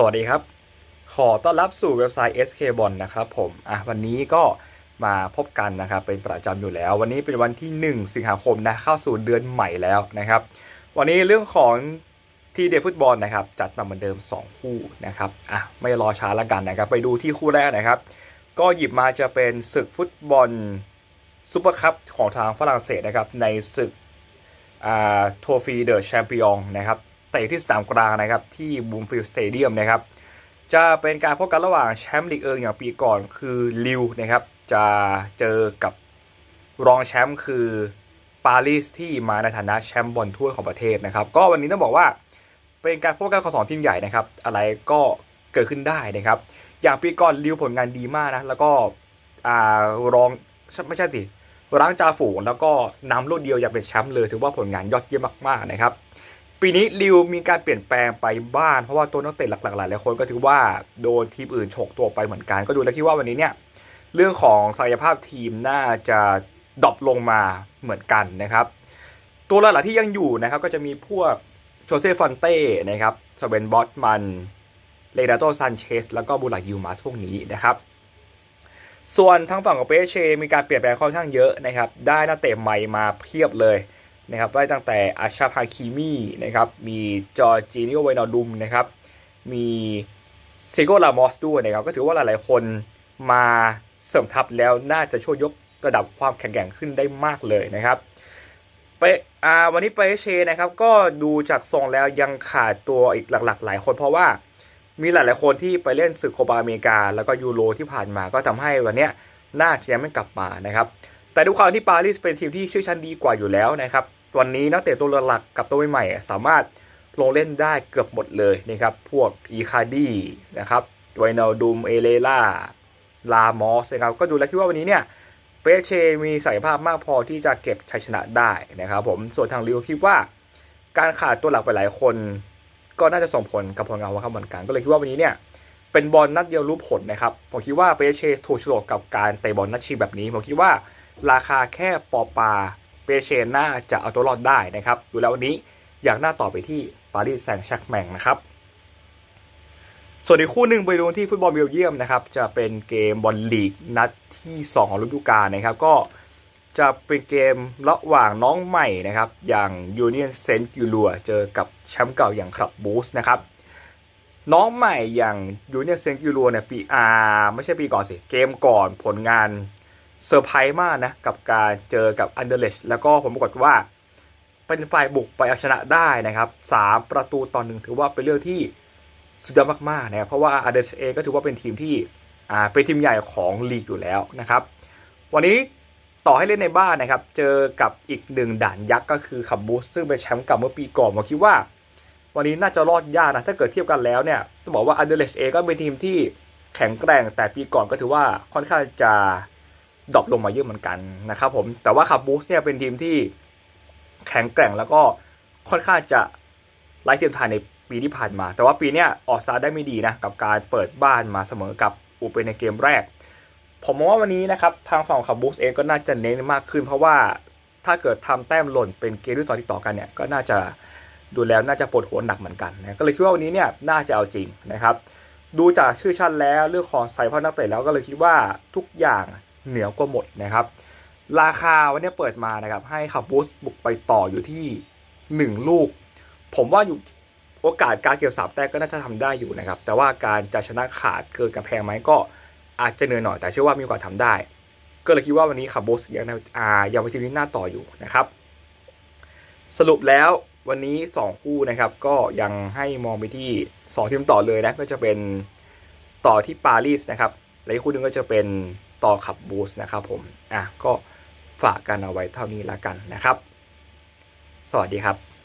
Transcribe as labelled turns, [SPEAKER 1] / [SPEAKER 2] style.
[SPEAKER 1] สวัสดีครับ ขอต้อนรับสู่เว็บไซต์ SK b o n นะครับผมอะวันนี้ก็มาพบกันนะครับเป็นประจำอยู่แล้ว วันนี้เป็นวันที่ 1 สิงหาคมนะเข้าสู่เดือนใหม่แล้วนะครับ วันนี้เรื่องของทีเดฟุตบอลนะครับ จัดมาเหมือนเดิม 2 คู่นะครับอะไม่รอช้าละกันนะครับ ไปดูที่คู่แรกนะครับ ก็หยิบมาจะเป็นศึกฟุตบอลซูเปอร์คัพของทางฝรั่งเศสนะครับในศึกอ่าโทฟีเดอะแชมเปี้ยนนะครับ ตะที่สนามกลางนะครับที่บูมฟิลด์สเตเดียมนะครับจะเป็นการพบกันระหว่างแชมป์ลีกเอิงอย่างปีก่อนคือลิวนะครับจะเจอกับรองแชมป์คือปารีสที่มาในฐานะแชมป์บอลถ้วยของประเทศนะครับ ก็วันนี้ต้องบอกว่าเป็นการพบกันของสองทีมใหญ่นะครับ อะไรก็เกิดขึ้นได้นะครับ อย่างปีก่อนลิวผลงานดีมากนะ แล้วก็อ่ารองไม่ใช่สิร้างจ่าฝูงแล้วก็นำลูกเดียวอย่างเป็นแชมป์เลยถือว่าผลงานยอดเยี่ยมมากๆนะครับ ปีนี้ลิวมีการเปลี่ยนแปลงไปบ้างเพราะว่าตัวนักเตะหลักๆหลายๆคนก็ถือว่าโดนทีมอื่นฉกตัวไปเหมือนกัน ก็ดูแล้วคิดว่าวันนี้เนี่ยเรื่องของศักยภาพทีมน่าจะดรอปลงมาเหมือนกันนะครับ ตัวหลักๆที่ยังอยู่นะครับ ก็จะมีพวกโจเซฟอนเต้นะครับสเวนบอสมันเลดาโตซันเชสแล้วก็บูลายิวมาสพวกนี้นะครับ ส่วนทางฝั่งของเปเชมีการเปลี่ยนแปลงค่อนข้างเยอะนะครับ ได้นักเตะใหม่มาเพียบเลย นะครับได้ตั้งแต่อาชาพาคิมีนะครับมีจอร์จินิโอไวนอดุมนะครับมีเซโกลามอสด้วยนะครับก็ถือว่าหลายๆคนมาเสริมทัพแล้วน่าจะช่วยยกระดับความแข็งแกร่งขึ้นได้มากเลยนะครับไปอ่าวันนี้ไปเชนะครับก็ดูจากทรงแล้วยังขาดตัวอีกหลักๆ หลายคนเพราะว่ามีหลายๆคนที่ไปเล่นศึกโคปาอเมริกา แล้วก็ยูโรที่ผ่านมาก็ทำให้วันนี้น่าจะยังไม่กลับมานะครับแต่ด้วยความที่ปารีสเป็นทีมที่ชื่อชั้นดีกว่าอยู่แล้วนะครับ วันนี้นักเตะตัวหลักกับตัวใหม่สามารถลงเล่นได้เกือบหมดเลยนะครับ พวกอีคาดีนะครับไวนาดูมเอเลล่าลามอสนะครับ ก็ดูแล้วคิดว่าวันนี้เนี่ยเปเชมีศักยภาพมากพอที่จะเก็บชัยชนะได้นะครับ ผมส่วนทางลิวคิดว่า การขาดตัวหลักไปหลายคน ก็น่าจะส่งผลกับผลงานของเขาเหมือนกันก็เลยคิดว่าวันนี้เนี่ยเป็นบอลนัดเดียวรู้ผลนะครับผมคิดว่าเปเชถูกโฉลกกับการเตะบอลนัดชิงแบบนี้ผมคิดว่าราคาแค่ปอปา เปเชน่าจะเอาตัวรอดได้นะครับ ดูแล้ววันนี้อยากหน้าต่อไปที่ปารีสแซงต์แชร์กแมงนะครับ ส่วนอีกคู่หนึ่งไปดูที่ฟุตบอลเบลเยียมนะครับ จะเป็นเกมบอลลีกนัดที่2ของฤดูกาลนะครับ ก็จะเป็นเกมระหว่างน้องใหม่นะครับ อย่างยูเนียนเซนต์กิลัวเจอกับแชมป์เก่าอย่างคลับบูสนะครับน้องใหม่อย่างยูเนียนเซนต์กิลัวเนี่ยปีอาไม่ใช่ปีก่อนสิ เกมก่อนผลงาน เซอร์ไพรส์มากนะ กับการเจอกับอันเดอร์เลชแล้วก็ผมปรากฏว่า เป็นฝ่ายบุกไปเอาชนะได้นะครับสามประตูต่อหนึ่งถือว่าเป็นเรื่องที่สุดยอดมากๆนะครับเพราะว่าอันเดอร์เลชเองก็ถือว่าเป็นทีมที่อ่าเป็นทีมใหญ่ของลีกอยู่แล้วนะครับ วันนี้ต่อให้เล่นในบ้านนะครับ เจอกับอีกหนึ่งด่านยักษ์ก็คือคับบูสซึ่งเป็นแชมป์เก่าเมื่อปีก่อนผมคิดว่า วันนี้น่าจะรอดยากนะถ้าเกิดเทียบกันแล้วเนี่ยต้องบอกว่าอันเดอร์เลชเองก็เป็นทีมที่แข็งแกร่งแต่ปีก่อนก็ถือว่าค่อนข้างจะ ดรอปลงมาเยอะเหมือนกันนะครับผมแต่ว่าคับบูสเนี่ยเป็นทีมที่แข็งแกร่งแล้วก็ค่อนข้างจะไร้เทียมทานในปีที่ผ่านมา แต่ว่าปีนี้ออกสตาร์ได้ไม่ดีนะกับการเปิดบ้านมาเสมอกับอูเปนในเกมแรก ผมมองว่าวันนี้นะครับทางฝั่งคับบูสเองก็น่าจะเน้นมากขึ้น เพราะว่าถ้าเกิดทำแต้มหล่นเป็นเกมที่ต่อที่ต่อกันเนี่ยก็น่าจะดูแล้วน่าจะปวดหัวหนักเหมือนกันนะก็เลยคิดว่าวันนี้เนี่ยน่าจะเอาจริงนะครับดูจากชื่อชั้นแล้วเรื่องของสายพันธุ์นักเตะแล้วก็เลยคิดว่าทุกอย่าง เหนือกว่าหมดนะครับ ราคาวันนี้เปิดมานะครับ ให้ขับบูสบุกไปต่ออยู่ที่หนึ่งลูก ผมว่าอยู่โอกาสการเกี่ยวสามแต้มก็น่าจะทำได้อยู่นะครับ แต่ว่าการจะชนะขาดเกินกำแพงไหมก็อาจจะเหนื่อยหน่อยแต่เชื่อว่ามีโอกาสทำได้ ก็เลยคิดว่าวันนี้ขับบูสยังอายังเป็นทีมที่น่าต่ออยู่นะครับ สรุปแล้ววันนี้ 2 คู่นะครับ ก็ยังให้มองไปที่ 2 ทีมต่อเลยนะก็จะเป็นต่อที่ปารีสนะครับและอีกคู่หนึงก็จะเป็น ต่อขับบูสนะครับผมอะก็ฝากกันเอาไว้เท่านี้ละกันนะครับ สวัสดีครับ